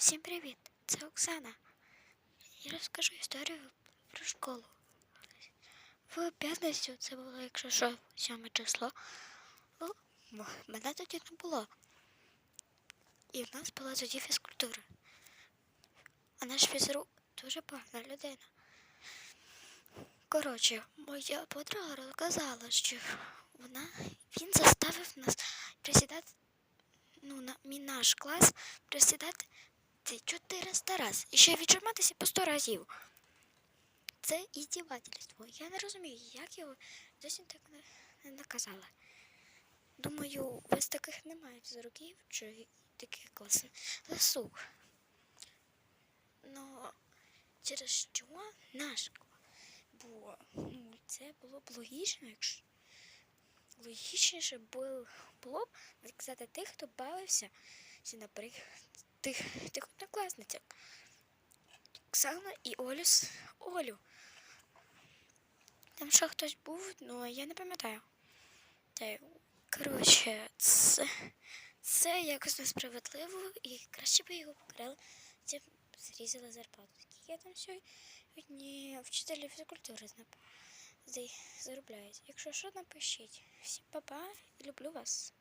Всім привіт! Це Оксана. Я розкажу історію про школу. В п'ятницю це було, якщо що, сьоме число. Ну, мене тоді не було. І в нас була тоді фізкультура. А наш фізрук дуже погана людина. Коротше, моя подруга розказала, що вона, він заставив нас присідати, ну, на мій наш клас присідати ти 400 раз. І ще віджиматися по 100 разів. Це іздівательство. Я не розумію, як його досі так не, наказали. Думаю, ви з таких немає фізруків чи таких ласух. Ну, через що наш? Бо ну, це було б логічно, якщо логічніше було, б наказати тих, хто бавився, наприклад, тих, тих однокласницях. Оксана і Олю з Олю. Там ще хтось був, ну я не пам'ятаю. Та, коротше, це, це якось несправедливо і краще би його покарали, цим зрізали зарплату. Я там сьогодні вчителі фізкультури заробляють. Якщо що, напишіть. Всім па-па, люблю вас.